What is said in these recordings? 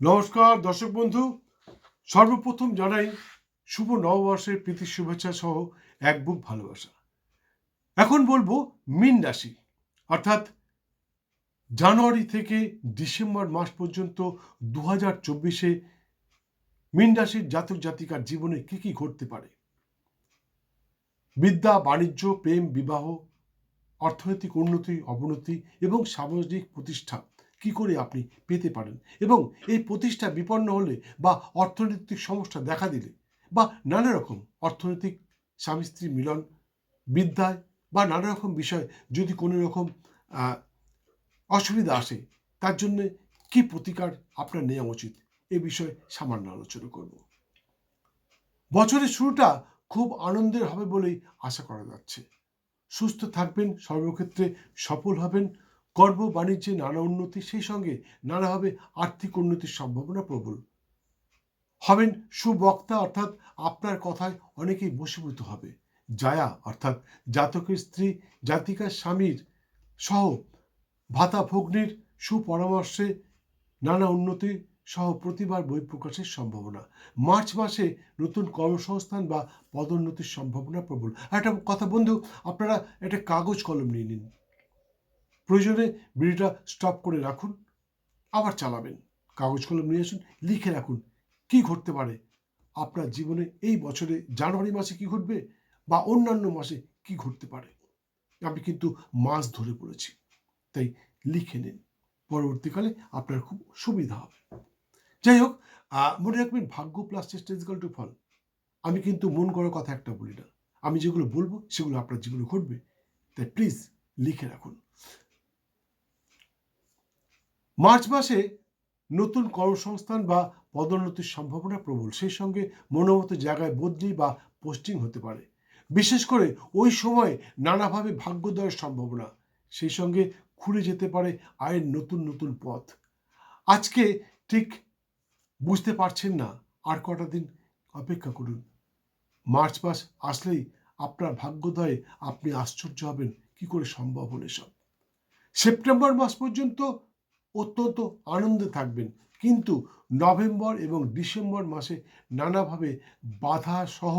নমস্কার, দর্শক বন্ধু। সর্বপ্রথম জানাই শুভ নববর্ষের প্রীতি, শুভেচ্ছা সহ এক বুক ভালোবাসা। এখন বলব মিন রাশি, অর্থাৎ জানুয়ারি থেকে ডিসেম্বর মাস পর্যন্ত দু হাজার চব্বিশে মিন রাশির জাতক জাতিকার জীবনে কি কি ঘটতে পারে? বিদ্যা, বাণিজ্য, প্রেম, বিবাহ, অর্থনৈতিক উন্নতি, অবনতি এবং সামাজিক প্রতিষ্ঠা কি করে আপনি পেতে পারেন? এবং এই প্রতিষ্ঠা বিপন্ন হলে বা অর্থনৈতিক সমস্যা দেখা দিলে বা নানা রকম অর্থনৈতিক স্বামী স্ত্রী মিলন বিদ্যায় বা নানা রকম বিষয় যদি কোনো রকম অসুবিধা আসে, তার জন্য কি প্রতিকার আপনার নেওয়া উচিত? এ বিষয়ে সামান্য আলোচনা করব। বছরের শুরুটা খুব আনন্দের হবে বলেই আশা করা যাচ্ছে। সুস্থ থাকবেন, সর্বক্ষেত্রে সফল হবেন। কর্ম বাণিজ্যে নানা উন্নতি, সেই সঙ্গে নানাভাবে আর্থিক উন্নতির সম্ভাবনা প্রবল। হবেন সুবক্তা, অর্থাৎ আপনার কথায় অনেকেই বশীভূত হবে। জায়া, অর্থাৎ জাতকের স্ত্রী, জাতিকার স্বামীর সহ ভাতা ভগ্নির সুপরামর্শে নানা উন্নতি সহ প্রতিবার বই প্রকাশের সম্ভাবনা। মার্চ মাসে নতুন কর্মসংস্থান বা পদোন্নতির সম্ভাবনা প্রবল। একটা কথা বন্ধু, আপনারা একটা কাগজ কলম নিয়ে নিন। প্রয়োজনে বিড়িটা স্টপ করে রাখুন, আবার চালাবেন। কাগজ কলম নিয়ে আসুন, লিখে রাখুন কি ঘটতে পারে। আপনার জীবনে এই বছরে জানুয়ারি মাসে কি ঘটবে বা অন্যান্য মাসে কি ঘটতে পারে? আমি কিন্তু মাস ধরে পড়েছি, তাই লিখে নিন। পরবর্তীকালে আপনার খুব সুবিধা হবে। যাই হোক মনে রাখবেন ভাগ্য প্লাস চেষ্টা ইজিক্যাল টু ফল। আমি কিন্তু মন করার কথা একটা বলি না। আমি যেগুলো বলব সেগুলো আপনার জীবনে ঘটবে, তাই প্লিজ লিখে রাখুন। মার্চ মাসে নতুন কর্মসংস্থান বা পদোন্নতির সম্ভাবনা প্রবল। সেই সঙ্গে মনোমতো জায়গায় বদলি বা পোস্টিং হতে পারে। বিশেষ করে ওই সময় নানাভাবে ভাগ্যোদয়ের সম্ভাবনা। সেই সঙ্গে খুঁড়ে যেতে পারে আয়ের নতুন নতুন পথ। আজকে ঠিক বুঝতে পারছেন না, আর কটা দিন অপেক্ষা করুন। মার্চ মাস আসলেই আপনার ভাগ্যোদয়ে আপনি আশ্চর্য হবেন, কি করে সম্ভব হলে সব সেপ্টেম্বর মাস পর্যন্ত অত্যন্ত আনন্দে থাকবেন। কিন্তু নভেম্বর এবং ডিসেম্বর মাসে নানাভাবে বাধা সহ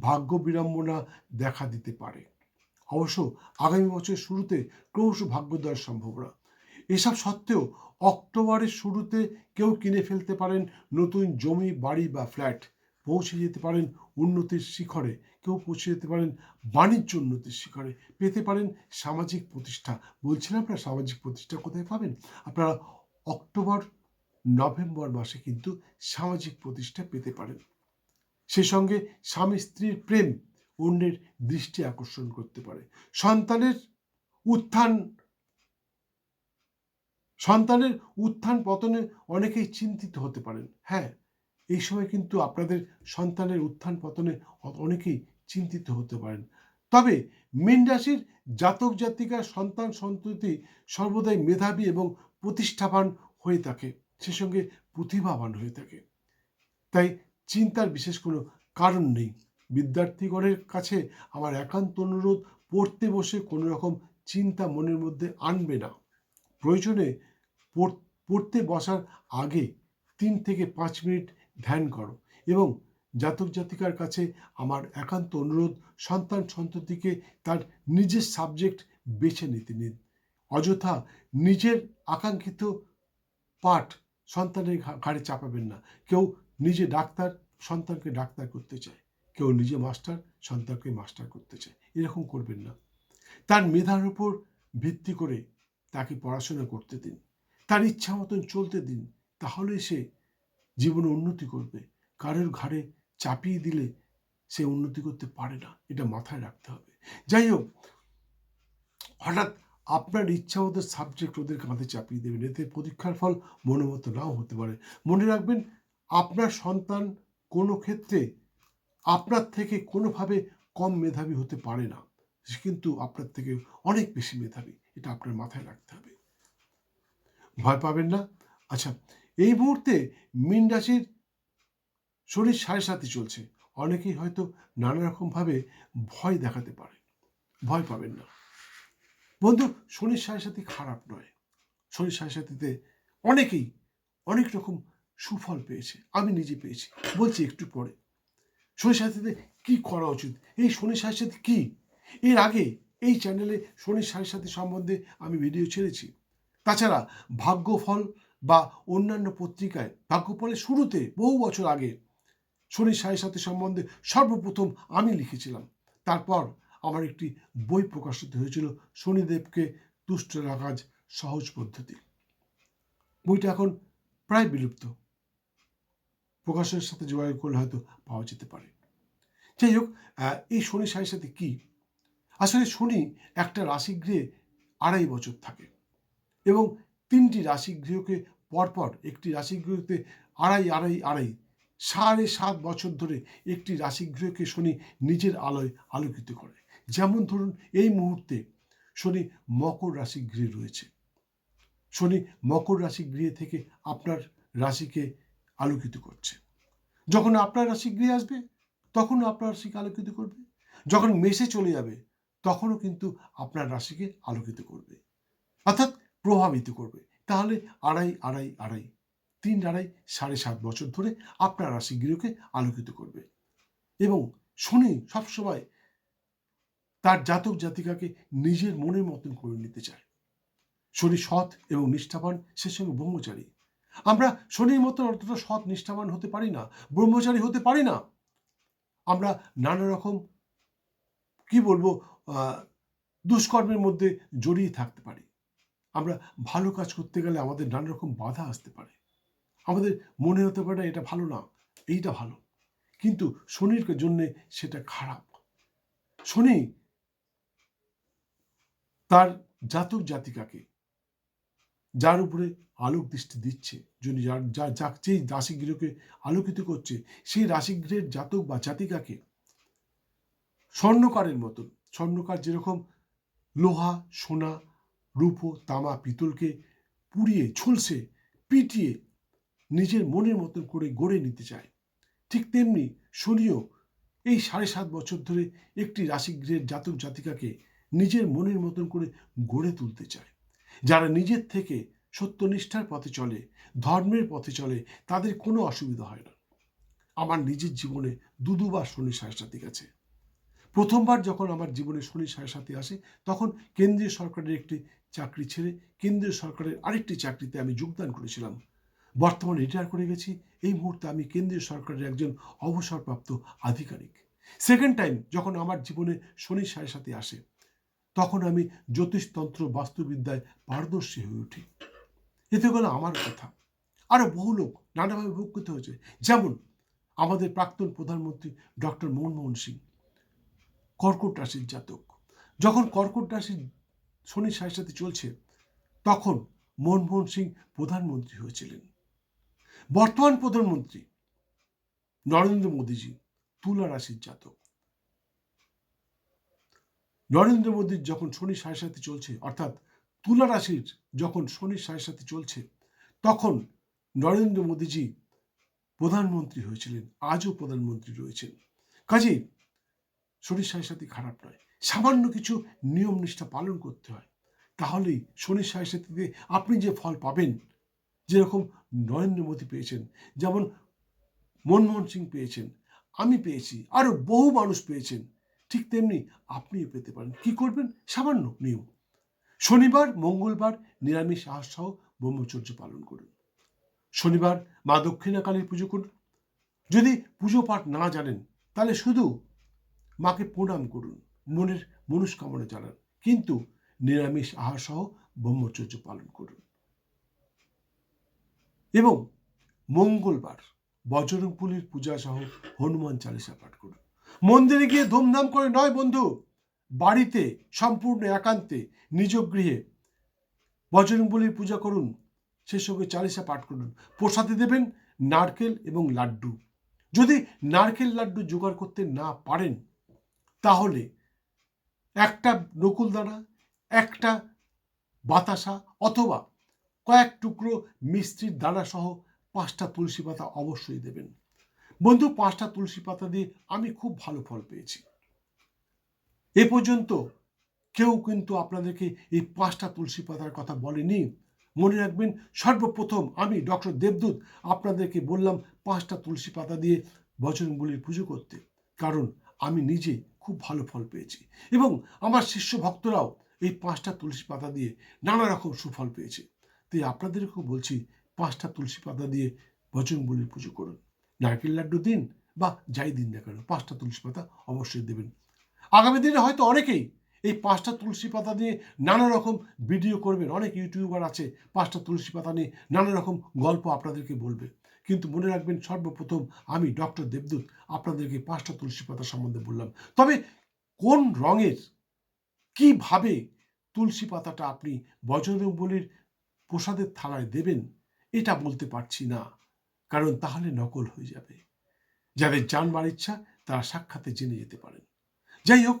ভাগ্য বিড়ম্বনা দেখা দিতে পারে। অবশ্য আগামী বছরের শুরুতে ক্রমশ ভাগ্য দেওয়ার সম্ভাবনা। এসব সত্ত্বেও অক্টোবরের শুরুতে কেউ কিনে ফেলতে পারেন নতুন জমি, বাড়ি বা ফ্ল্যাট। পৌঁছে যেতে পারেন উন্নতির শিখরে। কেউ পৌঁছে যেতে পারেন বাণিজ্য উন্নতির শিখরে। পেতে পারেন সামাজিক প্রতিষ্ঠা। বলছিলাম আপনারা সামাজিক প্রতিষ্ঠা কোথায় পাবেন? আপনারা অক্টোবর, নভেম্বর মাসে কিন্তু সামাজিক প্রতিষ্ঠা পেতে পারেন। সেই সঙ্গে স্বামী স্ত্রীর প্রেম অন্যের দৃষ্টি আকর্ষণ করতে পারে। সন্তানের উত্থান সন্তানের উত্থান পতনে অনেকেই চিন্তিত হতে পারেন। হ্যাঁ এই সময় কিন্তু আপনাদের সন্তানের উত্থান পতনে অনেকেই চিন্তিত হতে পারেন। তবে মীন রাশির জাতক জাতিকার সন্তান সন্ততি সর্বদাই মেধাবী এবং প্রতিষ্ঠাবান হয়ে থাকে, সে সঙ্গে প্রতিভাবান হয়ে থাকে। তাই চিন্তার বিশেষ কোনো কারণ নেই। বিদ্যার্থীগণের কাছে আমার একান্ত অনুরোধ, পড়তে বসে কোনো রকম চিন্তা মনের মধ্যে আনবে না। প্রয়োজনে পড়তে বসার আগে তিন থেকে পাঁচ মিনিট ধ্যান করো এবং জাতক জাতিকার কাছে আমার একান্ত অনুরোধ, সন্তান সন্ততিকে তার নিজের সাবজেক্ট বেছে নিতে নিন। অযথা নিজের আকাঙ্ক্ষিত পাঠ সন্তানের ঘাড়ে চাপাবেন না। কেউ নিজে ডাক্তার, সন্তানকে ডাক্তার করতে চায়। কেউ নিজে মাস্টার সন্তানকে মাস্টার করতে চায়। এরকম করবেন না। তার মেধার উপর ভিত্তি করে তাকে পড়াশোনা করতে দিন। তার ইচ্ছা মতন চলতে দিন। তাহলে সে জীবনে উন্নতি করবে। কারোর ঘাড়ে চাপিয়ে দিলে সে উন্নতি করতে পারে না। এটা মাথায় রাখতে হবে। যাই হোক, হঠাৎ আপনার ইচ্ছা মতো সাবজেক্ট ওদের কাঁধে চাপিয়ে দেবেন। এতে পরীক্ষার ফল মনোমতো নাও হতে পারে। মনে রাখবেন, আপনার সন্তান কোনো ক্ষেত্রে আপনার থেকে কোনোভাবে কম মেধাবী হতে পারে না। কিন্তু আপনার থেকে অনেক বেশি মেধাবী। এটা আপনার মাথায় রাখতে হবে। ভয় পাবেন না। আচ্ছা এই মুহূর্তে মীন রাশির শরীর সাড়ে সাথে চলছে। অনেকেই হয়তো নানা রকমভাবে ভয় দেখাতে পারে। ভয় পাবেন না। বন্ধু শনির সাড়ে সাথী খারাপ নয়। শনির সাড়ে সাথীতে অনেকেই অনেক রকম সুফল পেয়েছে। আমি নিজে পেয়েছি। বলছি একটু পরে। শনি সাথে কি করা উচিত? এই শনি সাথে কি? এর আগে এই চ্যানেলে শনি সাথে সম্বন্ধে আমি ভিডিও ছেড়েছি। তাছাড়া ভাগ্যফল বা অন্যান্য পত্রিকায় ভাগ্যফলের শুরুতে বহু বছর আগে শনি সাড়ে সাথে সম্বন্ধে সর্বপ্রথম আমি লিখেছিলাম। তারপর আমার একটি বই প্রকাশিত হয়েছিল শনিদেবকে তুষ্ট রাখার সহজ পদ্ধতি। বইটা এখন প্রায় বিলুপ্ত। প্রকাশের সাথে যোগাযোগ করলে হয়তো পাওয়া যেতে পারে। যাই হোক এই শনি সাড়ে সাথে কি? আসলে শনি একটা রাশিগৃহে আড়াই বছর থাকে এবং তিনটি রাশিগৃহকে পরপর একটি রাশিগৃহতে আড়াই আড়াই আড়াই। সাড়ে সাত বছর ধরে একটি রাশিগৃহকে শনি নিজের আলোয় আলোকিত করে। যেমন ধরুন, এই মুহূর্তে শনি মকর রাশিগৃহে রয়েছে। শনি মকর রাশিগৃহে থেকে আপনার রাশিকে আলোকিত করছে। যখন আপনার রাশিগৃহে আসবে, তখন আপনার রাশিকে আলোকিত করবে। যখন মেসে চলে যাবে, তখনও কিন্তু আপনার রাশিকে আলোকিত করবে। অর্থাৎ প্রভাবিত করবে। তাহলে আড়াই আড়াই আড়াই, তিন, আড়াই, সাড়ে সাত বছর ধরে আপনার রাশিগৃহকে আলোকিত করবে। এবং শনি সবসময় তার জাতক জাতিকাকে নিজের মনের মতন করে নিতে চায়। শনি সৎ এবং নিষ্ঠাবান, সে সঙ্গে ব্রহ্মচারী। আমরা শনির মতন অতটা সৎ, নিষ্ঠাবান হতে পারি না, ব্রহ্মচারী হতে পারি না। আমরা নানা রকম, কি বলব দুষ্কর্মের মধ্যে জড়িয়ে থাকতে পারি। আমরা ভালো কাজ করতে গেলে আমাদের নানা রকম বাধা আসতে পারে। আমাদের মনে হতে পারে এটা ভালো না, এইটা ভালো। কিন্তু শনির জন্য সেটা খারাপ। শনি তার জাতক জাতিকাকে, যার উপরে আলোক দৃষ্টি দিচ্ছে যিনি যার যা যা যেই রাশিগৃহকে আলোকিত করছে, সেই রাশিগৃহের জাতক বা জাতিকাকে স্বর্ণকারের মতন, স্বর্ণকার যেরকম লোহা, সোনা রূপো, তামা, পিতলকে পুড়িয়ে, ঝলসে, পিটিয়ে নিজের মনের মতন করে গড়ে নিতে চায়। ঠিক তেমনি শনিও এই সাড়ে সাত বছর ধরে একটি রাশিগৃহের জাতক জাতিকাকে নিজের মনের মতন করে গড়ে তুলতে চায়। যারা নিজের থেকে সত্যনিষ্ঠার পথে চলে, ধর্মের পথে চলে, তাদের কোনো অসুবিধা হয় না। আমার নিজের জীবনে দু দুবার শনি সাথে গেছে প্রথমবার যখন আমার জীবনে শনি সাড়ে সাথে আসে, তখন কেন্দ্রীয় সরকারের একটি চাকরি ছেড়ে কেন্দ্রীয় সরকারের আরেকটি চাকরিতে আমি যোগদান করেছিলাম। বর্তমানে রিটায়ার করে গেছি। এই মুহূর্তে আমি কেন্দ্রীয় সরকারের একজন অবসরপ্রাপ্ত আধিকারিক। সেকেন্ড টাইম যখন আমার জীবনে শনি সাড়ে সাথে আসে, তখন আমি জ্যোতিষতন্ত্র বাস্তুবিদ্যায় পারদর্শী হয়ে উঠি। এতে গেল আমার কথা। আরও বহু লোক নানাভাবে উপকৃত হয়েছে। যেমন আমাদের প্রাক্তন প্রধানমন্ত্রী ডক্টর মনমোহন সিং, কর্কট রাশির জাতক। যখন কর্কট রাশির শনি সাথে চলছে, তখন মনমোহন সিং প্রধানমন্ত্রী হয়েছিলেন। বর্তমান প্রধানমন্ত্রী নরেন্দ্র মোদীজি, তুলা রাশির জাতক। নরেন্দ্র মোদীর যখন শনি সাড়ে সাথে চলছে, অর্থাৎ তুলা রাশির যখন শনি সাড়ে সাথে চলছে, তখন নরেন্দ্র মোদীজি প্রধানমন্ত্রী হয়েছিলেন, আজও প্রধানমন্ত্রী রয়েছেন। কাজে শনি সাড়ে সাথে খারাপ নয়। সামান্য কিছু নিয়ম নিষ্ঠা পালন করতে হয়। তাহলেই শনি সাথে আপনি যে ফল পাবেন, যেরকম নরেন্দ্র মোদী পেয়েছেন, যেমন মনমোহন সিং পেয়েছেন, আমি পেয়েছি আরও বহু মানুষ পেয়েছেন, ঠিক তেমনি আপনিও পেতে পারেন। কি করবেন? সামান্য নিয়ম। শনিবার, মঙ্গলবার নিরামিষ আহার সহ ব্রহ্মচর্য পালন করুন। শনিবার মা দক্ষিণা দক্ষিণাকালীর পুজো করুন। যদি পুজো পাঠ না জানেন, তাহলে শুধু মাকে প্রণাম করুন। মনের মনস্কামনা জানান। কিন্তু নিরামিষ আহার সহ ব্রহ্মচর্য পালন করুন। এবং মঙ্গলবার বজরংবলির পূজা সহ হনুমান চালিসা পাঠ করুন। মন্দিরে গিয়ে ধুমধাম করে নয় বন্ধু, বাড়িতে সম্পূর্ণ একান্তে নিজ গৃহে বজরংবলির পূজা করুন, সে সঙ্গে চালিসা পাঠ করুন। প্রসাদে দেবেন নারকেল এবং লাড্ডু। যদি নারকেল লাড্ডু জোগাড় করতে না পারেন, তাহলে একটা নকুলদানা, একটা বাতাসা অথবা কয়েক টুকরো মিষ্টির দানা সহ পাঁচটা তুলসী পাতা অবশ্যই দেবেন। বন্ধু, পাঁচটা তুলসী পাতা দিয়ে আমি খুব ভালো ফল পেয়েছি। এ পর্যন্ত কেউ কিন্তু আপনাদেরকে এই পাঁচটা তুলসী পাতার কথা বলেনি। মনে রাখবেন, সর্বপ্রথম আমি ডক্টর দেবদূত আপনাদেরকে বললাম পাঁচটা তুলসী পাতা দিয়ে বজরংবলির পুজো করতে। কারণ আমি নিজে খুব ভালো ফল পেয়েছি। এবং আমার শিষ্য ভক্তরাও এই পাঁচটা তুলসী পাতা দিয়ে নানা রকম সুফল পেয়েছে। তাই আপনাদেরকেও বলছি, পাঁচটা তুলসী পাতা দিয়ে বজরংবলির পুজো করুন। নারকেল লাড্ডু দিন বা যাই দিন না কেন, পাঁচটা তুলসী পাতা অবশ্যই দেবেন। আগামী দিনে হয়তো অনেকেই এই পাঁচটা তুলসী পাতা নিয়ে নানা রকম ভিডিও করবেন। অনেক ইউটিউবার আছে, পাঁচটা তুলসী পাতা নিয়ে নানা রকম গল্প আপনাদেরকে বলবে। কিন্তু মনে রাখবেন সর্বপ্রথম আমি ডক্টর দেবদূত আপনাদেরকে পাঁচটা তুলসী পাতা সম্বন্ধে বললাম। তবে কোন রঙের, কীভাবে তুলসী পাতাটা আপনি বজরংবলির প্রসাদের থালায় দেবেন, এটা বলতে পারছি না। কারণ তাহলে নকল হয়ে যাবে। যাদের জানবার ইচ্ছা, তারা সাক্ষাতে জেনে যেতে পারেন। যাই হোক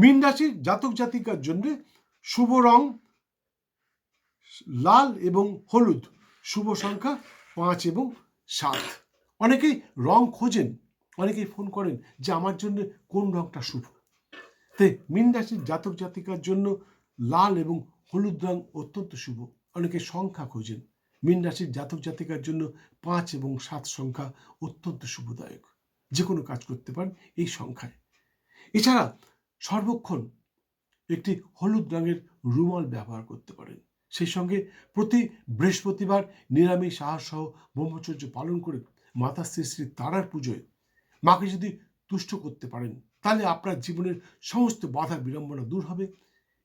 মীন রাশির জাতক জাতিকার জন্য শুভ রং লাল এবং হলুদ, শুভ সংখ্যা পাঁচ এবং সাত। অনেকেই রং খোঁজেন, অনেকেই ফোন করেন যে আমার জন্য কোন রংটা শুভ। তাই মীন রাশির জাতক জাতিকার জন্য লাল এবং হলুদ রং অত্যন্ত শুভ। অনেকে সংখ্যা খোঁজেন, মীন রাশির জাতক জাতিকার জন্য পাঁচ এবং সাত সংখ্যা অত্যন্ত শুভদায়ক। যে কোনো কাজ করতে পারেন এই সংখ্যায়। এছাড়া সর্বক্ষণ একটি হলুদ রঙের রুমাল ব্যবহার করতে পারেন। সেই সঙ্গে প্রতি বৃহস্পতিবার নিরামিষ আহার সহ ব্রহ্মচর্য পালন করে মাতা শ্রী শ্রী তারার পুজোয় মাকে যদি তুষ্ট করতে পারেন, তাহলে আপনার জীবনের সমস্ত বাধা বিড়ম্বনা দূর হবে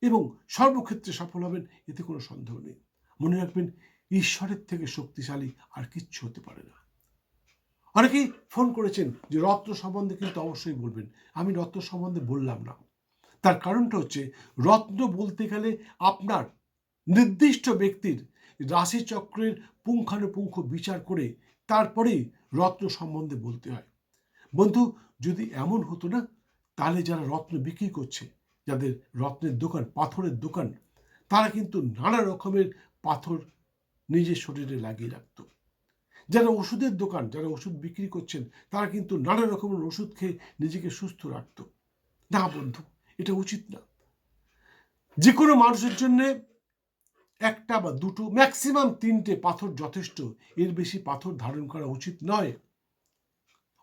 এবং সর্বক্ষেত্রে সফল হবেন, এতে কোনো সন্দেহ নেই। মনে রাখবেন, ঈশ্বরের থেকে শক্তিশালী আর কিচ্ছু হতে পারে না। অনেকেই ফোন করেছেন যে রত্ন সম্বন্ধে কিন্তু অবশ্যই বলবেন। আমি রত্ন সম্বন্ধে বললাম না। তার কারণটা হচ্ছে, রত্ন বলতে গেলে আপনার নির্দিষ্ট ব্যক্তির রাশিচক্রের পুঙ্খানুপুঙ্খ বিচার করে তারপরেই রত্ন সম্বন্ধে বলতে হয়। বন্ধু, যদি এমন হতো না, তাহলে যারা রত্ন বিক্রি করছে, যাদের রত্নের দোকান, পাথরের দোকান, তারা কিন্তু নানা রকমের পাথর নিজের শরীরে লাগিয়ে রাখত। যারা ওষুধের দোকান, যারা ওষুধ বিক্রি করছেন, তারা কিন্তু নানা রকমের ওষুধ খেয়ে নিজেকে সুস্থ রাখত। না বন্ধু, এটা উচিত না। যে কোনো মানুষের জন্য একটা বা দুটো ম্যাক্সিমাম তিনটে পাথর যথেষ্ট। এর বেশি পাথর ধারণ করা উচিত নয়।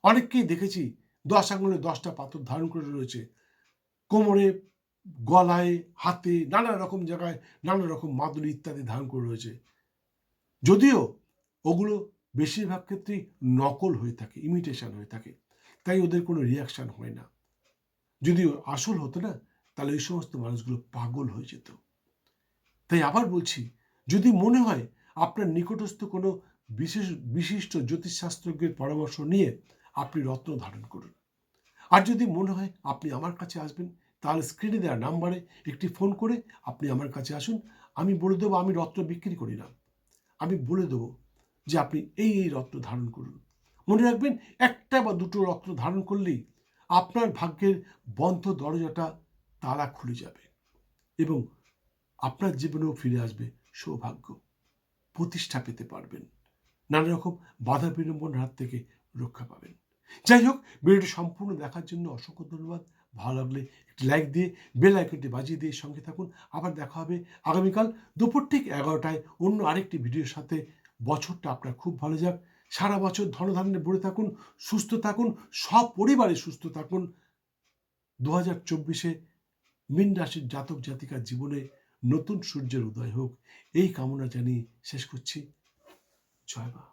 অনেককেই দেখেছি দশ আঙুলে দশটা পাথর ধারণ করে রয়েছে। কোমরে, গলায়, হাতে, নানা রকম জায়গায় নানা রকম মাদুলি ইত্যাদি ধারণ করে রয়েছে। যদিও ওগুলো বেশিরভাগ ক্ষেত্রেই নকল হয়ে থাকে ইমিটেশন হয়ে থাকে। তাই ওদের কোনো রিয়াকশন হয় না। যদিও আসল হতো না, তাহলে এই সমস্ত মানুষগুলো পাগল হয়ে যেত। তাই আবার বলছি, যদি মনে হয় আপনার নিকটস্থ কোনো বিশেষ, বিশিষ্ট জ্যোতিষশাস্ত্রজ্ঞের পরামর্শ নিয়ে আপনি রত্ন ধারণ করুন। আর যদি মনে হয় আপনি আমার কাছে আসবেন, তাহলে স্ক্রিনে দেওয়া নাম্বারে একটি ফোন করে আপনি আমার কাছে আসুন। আমি বলে দেবো, আমি রত্ন বিক্রি করি না। আমি বলে দেবো যে আপনি এই এই রত্ন ধারণ করুন। মনে রাখবেন, একটা বা দুটো রত্ন ধারণ করলেই আপনার ভাগ্যের বন্ধ দরজাটা তালা খুলে যাবে। এবং আপনার জীবনেও ফিরে আসবে সৌভাগ্য। প্রতিষ্ঠা পেতে পারবেন। নানা রকম বাধা বিড়ম্বনার হাত থেকে রক্ষা পাবেন। যাই হোক, ভিডিওটি সম্পূর্ণ দেখার জন্য অসংখ্য ধন্যবাদ। ভালো লাগলে একটি লাইক দিয়ে বেল আইকনটি বাজিয়ে দিয়ে সঙ্গে থাকুন। আবার দেখা হবে আগামীকাল দুপুর ঠিক এগারোটায় অন্য আরেকটি ভিডিওর সাথে। বছরটা আপনার খুব ভালো যাক। সারা বছর ধনধান্যে ভরে থাকুন, সুস্থ থাকুন সব পরিবারে সুস্থ থাকুন। দু হাজার চব্বিশে মীন রাশির জাতক জাতিকার জীবনে নতুন সূর্যের উদয় হোক। এই কামনা জানিয়ে শেষ করছি। জয় মা।